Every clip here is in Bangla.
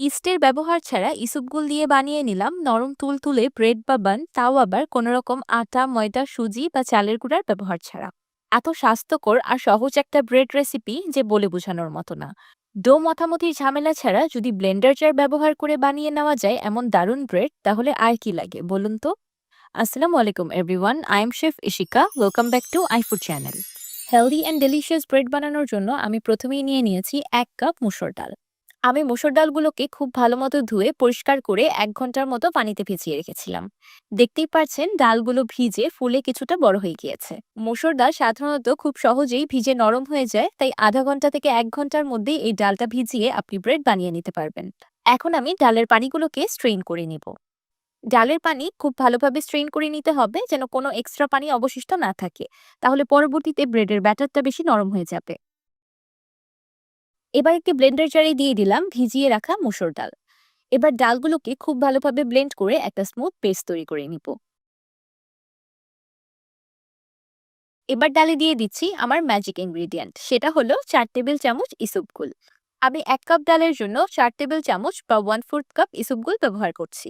ইস্টের ব্যবহার ছাড়া ইসুপগুল দিয়ে বানিয়ে নিলাম। নরম তুলতুলে ব্রেড বা বান, তাও আবার কোনো রকম আটা, ময়দা, সুজি বা চালের গুঁড়ার ব্যবহার ছাড়া। এত স্বাস্থ্যকর আর সহজ একটা ব্রেড রেসিপি যে বলে বোঝানোর মতো না। ডো মথামথির ঝামেলা ছাড়া যদি ব্লেন্ডার জার ব্যবহার করে বানিয়ে নেওয়া যায় এমন দারুণ ব্রেড, তাহলে আর কি লাগে বলুন তো? আসসালামু আলাইকুম everyone, I am chef Ishika. Welcome back to I food channel healthy and delicious bread বানানোর জন্য আমি প্রথমেই নিয়ে নিয়েছি এক কাপ মুসুর ডাল। আমি মসুর ডালগুলোকে খুব ভালো মতো ধুয়ে পরিষ্কার করে এক ঘণ্টার মতো পানিতে ভিজিয়ে রেখেছিলাম। দেখতেই পাচ্ছেন ডালগুলো ভিজে ফুলে কিছুটা বড় হয়ে গিয়েছে। মসুর ডাল সাধারণত খুব সহজেই ভিজে নরম হয়ে যায়, তাই আধা ঘণ্টা থেকে এক ঘণ্টার মধ্যেই এই ডালটা ভিজিয়ে আপনি ব্রেড বানিয়ে নিতে পারবেন। এখন আমি ডালের পানিগুলোকে স্ট্রেইন করে নিব। ডালের পানি খুব ভালোভাবে স্ট্রেইন করে নিতে হবে, যেন কোনো এক্সট্রা পানি অবশিষ্ট না থাকে। তাহলে পরবর্তীতে ব্রেডের ব্যাটারটা বেশি নরম হয়ে যাবে। এবার একটি ব্লেন্ডার জারে দিয়ে দিলাম ভিজিয়ে রাখা মুসুর ডাল। এবার ডালগুলোকে খুব ভালোভাবে ব্লেন্ড করে একটা স্মুথ পেস্ট তৈরি করে নিব। এবার ডালে দিয়ে দিচ্ছি আমার ম্যাজিক ইনগ্রিডিয়েন্ট সেটা হলো চার টেবিল চামচ ইসুপগুল আমি এক কাপ ডালের জন্য চার টেবিল চামচ বা ওয়ান ফোর্থ কাপ ইসুপগুল ব্যবহার করছি।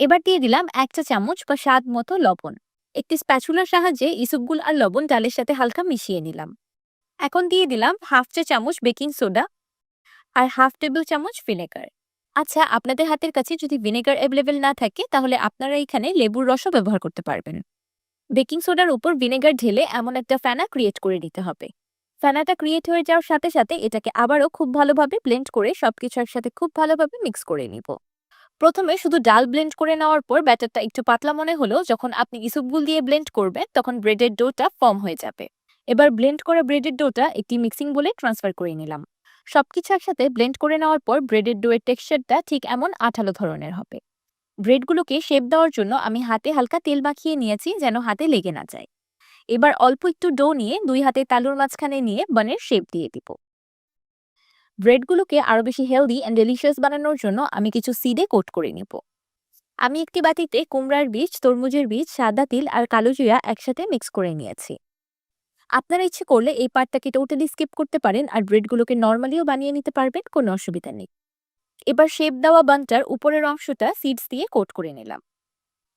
এবার দিয়ে দিলাম এক চা চামচ বা স্বাদ মতো লবণ। একটি স্প্যাচুলার সাহায্যে ইসুপগুল আর লবণ ডালের সাথে হালকা মিশিয়ে নিলাম। এখন দিয়ে দিলাম হাফ চা চামচ বেকিং সোডা আর হাফ টেবিল চামচ ভিনেগার। আচ্ছা আপনাদের হাতের কাছে যদি ভিনেগার অ্যাভেলেবেল না থাকে, তাহলে আপনারা এখানে লেবুর রসও ব্যবহার করতে পারবেন। বেকিং সোডার উপর ভিনেগার ঢেলে এমন একটা ফ্যানা ক্রিয়েট করে নিতে হবে। ফ্যানাটা ক্রিয়েট হয়ে যাওয়ার সাথে সাথে এটাকে আবারও খুব ভালোভাবে ব্লেন্ড করে সবকিছু একসাথে খুব ভালোভাবে মিক্স করে নিব। প্রথমে শুধু ডাল ব্লেন্ড করে নেওয়ার পর ব্যাটারটা একটু পাতলা মনে হলেও যখন আপনি ইসুপগুল দিয়ে ব্লেন্ড করবেন, তখন ব্রেডের ডোটা ফর্ম হয়ে যাবে। এবার ব্লেন্ড করা ব্রেডের ডোটা একটি মিক্সিং বলে ট্রান্সফার করে নিলাম। সবকিছু একসাথে ব্লেন্ড করে নেওয়ার পর ব্রেডের ডোয়ের টেক্সচারটা ঠিক এমন আঠালো ধরনের হবে। ব্রেডগুলোকে শেপ দেওয়ার জন্য আমি হাতে হালকা তেল মাখিয়ে নিয়েছি যেন হাতে লেগে না যায়। এবার অল্প একটু ডো নিয়ে দুই হাতে তালুর মাঝখানে নিয়ে বানের শেপ দিয়ে দিব। ব্রেডগুলোকে আরও বেশি হেলদি অ্যান্ড ডেলিশিয়াস বানানোর জন্য আমি কিছু সিডে কোট করে নিব। আমি একটি বাতিতে কুমড়ার বীজ, তরমুজের বীজ, সাদা তিল আর কালো জিরা একসাথে মিক্স করে নিয়েছি। আপনারা ইচ্ছে করলে এই পার্টটাকে টোটালি স্কিপ করতে পারেন আর ব্রেডগুলোকে নর্মালিও বানিয়ে নিতে পারবেন, কোনো অসুবিধা নেই। এবার শেপ দেওয়া বানটার উপরের অংশটা সিডস দিয়ে কোট করে নিলাম।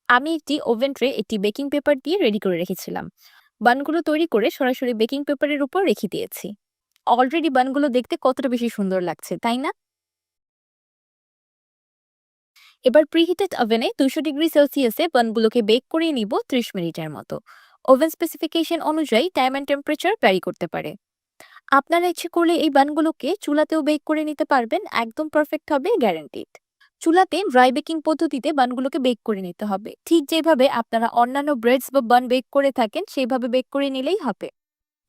আমি একটি ওভেন ট্রে একটি বেকিং পেপার দিয়ে রেডি করে রেখেছিলাম। বানগুলো তৈরি করে সরাসরি বেকিং পেপারের উপর রেখে দিয়েছি। অলরেডি বানগুলো দেখতে কতটা বেশি সুন্দর লাগছে, তাই না? এবার প্রিহিটেড ওভেনে দুশো ডিগ্রি সেলসিয়াসে বানগুলোকে বেক করে নিব ত্রিশ মিনিটের মতো। ওভেন স্পেসিফিকেশন অনুযায়ী টাইম অ্যান্ড টেম্পারেচার ভ্যারি করতে পারে। আপনারা ইচ্ছে করলে এই বানগুলোকে চুলাতেও বেক করে নিতে পারবেন, একদম পারফেক্ট হবে গ্যারান্টিড চুলাতে ড্রাই বেকিং পদ্ধতিতে বানগুলোকে বেক করে নিতে হবে। ঠিক যেভাবে আপনারা অন্যান্য ব্রেডস বা বান বেক করে থাকেন, সেইভাবে বেক করে নিলেই হবে।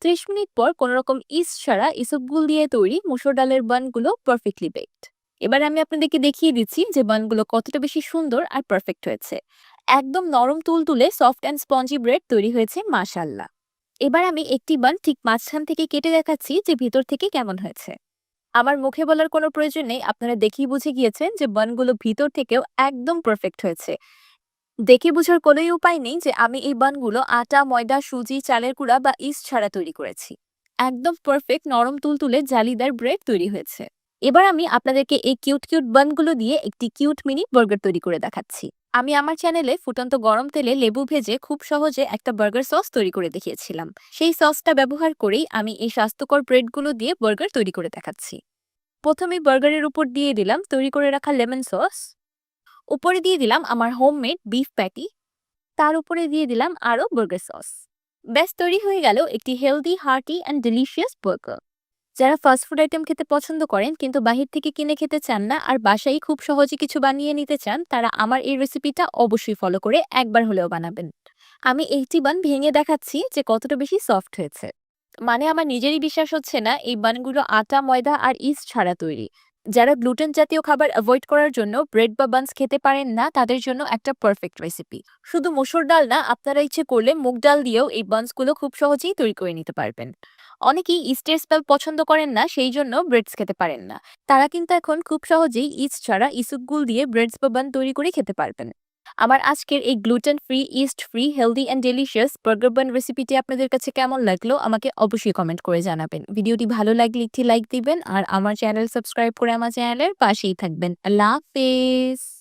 ত্রিশ মিনিট পর কোনো রকম ইস্ট ছাড়া ইসবগুল দিয়ে তৈরি মুসুর ডালের বানগুলো পারফেক্টলি বেকড এবার আমি আপনাদেরকে দেখিয়ে দিচ্ছি যে বানগুলো কতটা বেশি সুন্দর আর পারফেক্ট হয়েছে। একদম নরম তুলতুলে সফট অ্যান্ড স্পঞ্জি ব্রেড তৈরি হয়েছে মাশাল্লাহ এবার আমি একটি বান ঠিক মাঝখান থেকে কেটে দেখাচ্ছি যে ভিতর থেকে কেমন হয়েছে। আমার মুখে বলার কোনো প্রয়োজন নেই, আপনারা দেখেই বুঝে গিয়েছেন যে বানগুলো ভিতর থেকেও একদম পারফেক্ট হয়েছে। দেখে বুঝার কোনোই উপায় নেই যে আমি এই বানগুলো আটা, ময়দা, সুজি, চালের কুড়া বা ইস্ট ছাড়া তৈরি করেছি। একদম পারফেক্ট নরম তুলতুলে জালিদার ব্রেড তৈরি হয়েছে। এবার আমি আপনাদেরকে এই কিউট কিউট বানগুলো দিয়ে একটি কিউট মিনি বার্গার তৈরি করে দেখাচ্ছি। আমি আমার চ্যানেলে ফুটন্ত গরম তেলে লেবু ভেজে খুব সহজে একটা বার্গার সস তৈরি করে দেখিয়েছিলাম। সেই সসটা ব্যবহার করেই আমি এই স্বাস্থ্যকর ব্রেডগুলো দিয়ে বার্গার তৈরি করে দেখাচ্ছি। প্রথমে বার্গারের উপর দিয়ে দিলাম তৈরি করে রাখা লেমন সস। উপরে দিয়ে দিলাম আমার হোমমেড বিফ প্যাটি। তার উপরে দিয়ে দিলাম আরও বার্গার সস। ব্যাস, তৈরি হয়ে গেল একটি healthy, hearty and delicious burger. যারা ফাস্টফুড আইটেম খেতে পছন্দ করেন কিন্তু বাহির থেকে কিনে খেতে চান না আর বাসায় খুব সহজে কিছু বানিয়ে নিতে চান, তারা আমার এই রেসিপিটা অবশ্যই ফলো করে একবার হলেও বানাবেন। আমি এইটি বান ভেঙে দেখাচ্ছি যে কতটা বেশি সফট হয়েছে। মানে আমার নিজেরই বিশ্বাস হচ্ছে না এই বানগুলো আটা, ময়দা আর ইস্ট ছাড়া তৈরি। যারা গ্লুটেন জাতীয় খাবার অ্যাভয়েড করার জন্য ব্রেড বা বান্স খেতে পারেন না, তাদের জন্য একটা পারফেক্ট রেসিপি শুধু মসুর ডাল না, আপনারা ইচ্ছে করলে মুগ ডাল দিয়েও এই বান্সগুলো খুব সহজেই তৈরি করে নিতে পারবেন। অনেকেই ইস্টের স্পেল পছন্দ করেন না, সেই জন্য ব্রেডস খেতে পারেন না। তারা কিন্তু এখন খুব সহজেই ইস্ট ছাড়া ইসুকগুল দিয়ে ব্রেডস বা বান তৈরি করে খেতে পারবেন। আমার আজকের এই gluten free, yeast free, healthy and delicious burger bun রেসিপিটি আপনাদের কাছে কেমন লাগল আমাকে অবশ্যই কমেন্ট করে জানাবেন। ভিডিওটি ভালো লাগলে একটি লাইক দিবেন আর আমার চ্যানেল সাবস্ক্রাইব করে আমার চ্যানেলের পাশেই থাকবেন। আল্লাহ হাফেজ।